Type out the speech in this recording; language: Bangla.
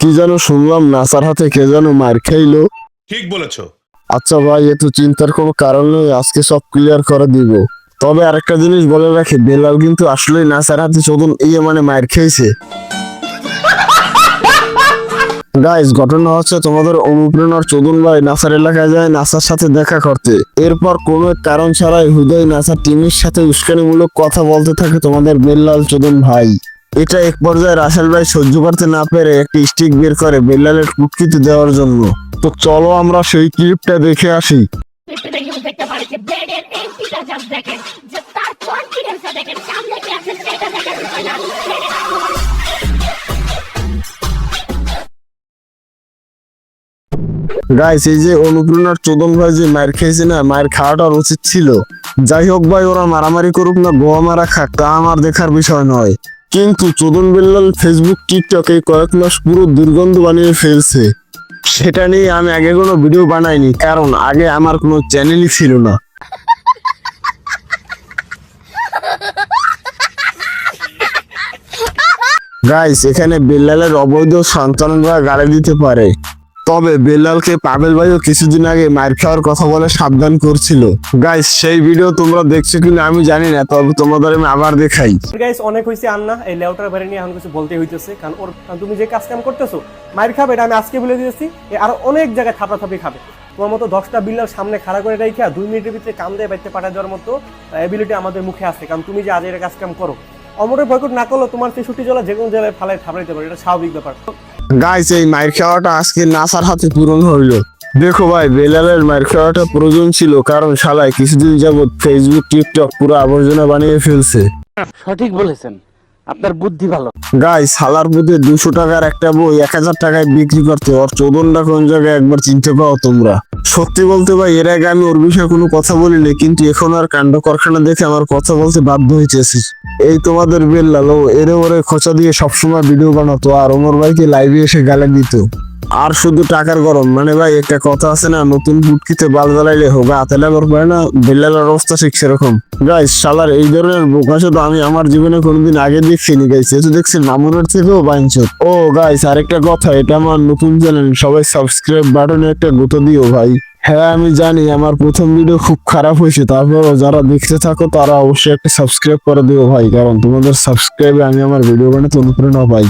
কি যেন শুনলাম নাসার হাতে কে যেন মার খাইলো। ঠিক বলেছ। আচ্ছা ভাই এত চিন্তার কোনো কারণ নেই আজকে সব ক্লিয়ার করে দিব। তবে আরেকটা জিনিস বলে রাখি বেলাল কিন্তু আসলেই নাসার হাতে চোদন ইয়ে মানে মার খেয়েছে গাইস ঘটনা হচ্ছে তোমাদের অনুপ্রেরণার চোদন ভাই নাসার এলাকায় যায় নাসার সাথে দেখা করতে এরপর কোনো কারণ ছাড়াই হুদয় নাসার টিমের সাথে উস্কানিমূলক কথা বলতে থাকে তোমাদের বেল্লাল চোদন ভাই এটা এক পর্যায়ে রাসেল ভাই সহ্য করতে না পেরে একটি স্টিক বের করে বেল্লালের কুটকিতে দেওয়ার জন্য তো চলো আমরা সেই ক্লিপটা দেখে আসি গাইস এই যে অনুপ্রেরণার চোদন ভাই যে মায়ের খেয়েছে না মায়ের খাওয়াটা উচিত ছিল। যাই হোক ভাই, ওরা মারামারি করুক না, গোয়া মারা খাক, তা আমার দেখার বিষয় নয়। কিন্তু চোদন বেল্লাল ফেসবুক টিকটক কয়েক মাস পুরো দুর্গন্ধ বানিয়ে ফেলছে। সেটা নিয়ে আমি আগে কোনো ভিডিও বানাইনি, কারণ আগে আমার কোনো চ্যানেলই ছিল না। গাইস এখানে বেল্লালের অবৈধ সন্তানরা গাড়ি দিতে পারে। তবে বেল্লালকে পাবেল ভাইও কিছুদিন আগে মার খাওয়ার কথা বলে সাবধান করছিল। গাইস সেই ভিডিও তোমরা দেখছ কিনা আমি জানি না, তবে তোমাদের আমি আবার দেখাই। গাইস অনেক হয়েছে আন্না, এই লেউটার বাইরে নিয়ে এখন কিছু বলতে হইতেছে, কারণ ওর তুমি যে কাজ কাম করতেছো মায়ের খাবে এটা আমি আজকে বলে দিয়েছি আরও অনেক জায়গায় থাপাথাপি খাবে। তোমার মতো দশটা বিল্লার সামনে খাড়া করে রেখে দুই মিনিটের ভিতরে কাম দিয়ে বাইতে পাঠা দেওয়ার মতো এবিলিটি আমাদের মুখে আছে, কারণ তুমি যে আজ এটা কাজ কাম করো। অমরের বয়কট না করলেও তোমার তেষট্টি জলা যে কোনো জায়গায় ফালাই থাপড়াইতে পারে, এটা স্বাভাবিক ব্যাপার। গাইস এই মায়ের খাওয়াটা আজকে নাসার হাতে পূরণ হইল। দেখো ভাই, বেলালের মায়ের খাওয়াটা প্রয়োজন ছিল, কারণ শালায় কিছুদিন যাবত ফেসবুক টিকটক পুরো আবর্জনা বানিয়ে ফেলছে। সঠিক বলেছেন। আপনার বুদ্ধি ভালো। গাই সালার বুধে দুশো টাকার একটা বই এক হাজার টাকায় বিক্রি করতে ওর চোদনটা কোন জায়গায় একবার চিনতে পাও তোমরা? সত্যি বলতে ভাই, এর আগে আমি ওর বিষয়ে কোনো কথা বলিনি, কিন্তু এখন আর কাণ্ড কারখানা দেখে আমার কথা বলতে বাধ্য হয়েছে এই তোমাদের বেল্লাল এরে ওরে খোঁচা দিয়ে সবসময় ভিডিও বানাতো, আর ওমর ভাইকে লাইভে এসে গালে দিত। আর শুধু টাকার গরম। মানে ভাই, একটা কথা আছে না, নতুন বুটকিতে বাল জ্বালাইলে হোগা, হাতে লাগার পারে না বেল্লালের অবস্থা ঠিক সেরকম। গাইস শালার এই ধরনের বোকাশো তো আমি আমার জীবনে কোনোদিন আগে দেখিনি গাইস এতো দেখছি মামুনের থেকেও বাঞ্চত ও গাইস আরেকটা কথা, এটা আমার নতুন চ্যানেল সবাই সাবস্ক্রাইব বাটনে একটা গুঁতো দিও, ভাই। হ্যাঁ আমি জানি, আমার প্রথম ভিডিও খুব খারাপ হয়েছে, তারপরও যারা দেখতে থাকো, তারা অবশ্যই একটা সাবস্ক্রাইব করে দিও, ভাই। কারণ তোমাদের সাবস্ক্রাইবে আমি আমার ভিডিও বানাতে অনুপ্রেরণা পাই।